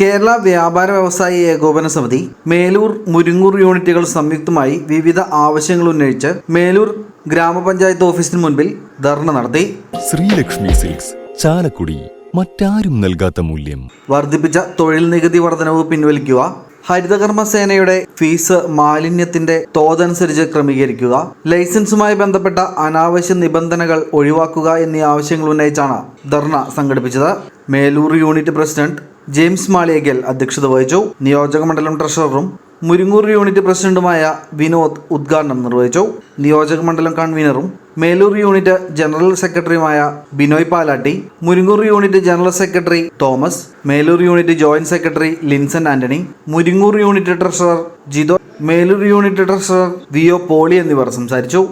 കേരള വ്യാപാര വ്യവസായി ഏകോപന സമിതി മേലൂർ മുരിങ്ങൂർ യൂണിറ്റുകൾ സംയുക്തമായി വിവിധ ആവശ്യങ്ങൾ ഉന്നയിച്ച് മേലൂർ ഗ്രാമപഞ്ചായത്ത് ഓഫീസിന് മുൻപിൽ ധർണ നടത്തി. ശ്രീലക്ഷ്മി സിൽക്സ് ചാലക്കുടി മറ്റാരും നൽകാത്ത മൂല്യം. വർദ്ധിപ്പിച്ച തൊഴിൽ നികുതി വർധനവ് പിൻവലിക്കുക ഹരിതകർമ്മ സേനയുടെ ഫീസ് മാലിന്യത്തിന്റെ തോതനുസരിച്ച് ക്രമീകരിക്കുക ലൈസൻസുമായി ബന്ധപ്പെട്ട അനാവശ്യ നിബന്ധനകൾ ഒഴിവാക്കുക എന്നീ ആവശ്യങ്ങൾ ഉന്നയിച്ചാണ് ധർണ സംഘടിപ്പിച്ചത്. Melur unit president James Maliyagal അധ്യക്ഷത വഹിച്ചു. നിയോജക മണ്ഡലം ട്രഷററും മുരിങ്ങൂർ യൂണിറ്റ് പ്രസിഡന്റുമായ വിനോദ് ഉദ്ഘാടനം നിർവഹിച്ചു. നിയോജക മണ്ഡലം കൺവീനറും മേലൂർ യൂണിറ്റ് ജനറൽ സെക്രട്ടറിയുമായ Binoy Palatty Muringoor unit general secretary Thomas Melur unit joint secretary Linson Antony Muringoor unit treasurer Jitho Melur unit treasurer V O Poly എന്നിവർ സംസാരിച്ചു.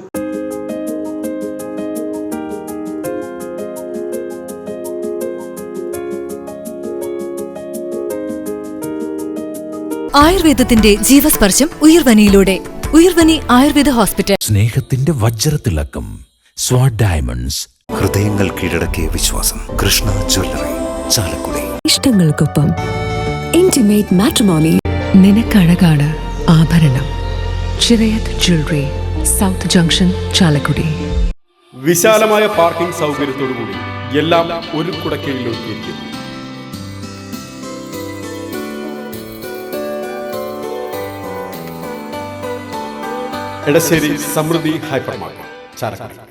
ആയുർവേദത്തിന്റെ ജീവസ്പർശം ഉയർവനിയിലൂടെ. ഉയർവനി ആയുർവേദ ഹോസ്പിറ്റൽ. സ്നേഹത്തിന്റെ വജ്രത്തിളക്കം. സ്വാഡ് ഡയമണ്ട്സ് ഹൃദയങ്ങൾ കീഴടക്കിയ വിശ്വാസം. കൃഷ്ണ ജ്വല്ലറി. ചാലക്കുടി. ഇഷ്ടങ്ങൾക്കൊപ്പം ഇന്റിമേറ്റ് മാട്രിമോണി നിനക്കഴകാണ് ആഭരണം. Chirayath jewellery south junction Chalakudy. വിശാലമായ പാർക്കിംഗ് സൗകര്യത്തോടുകൂടി എല്ലാം ഒരു കുടക്കീഴിൽ എടശ്ശേരി സമൃദ്ധി ഹൈപ്പർ മാർക്കറ്റ് ചാലക്കുടി.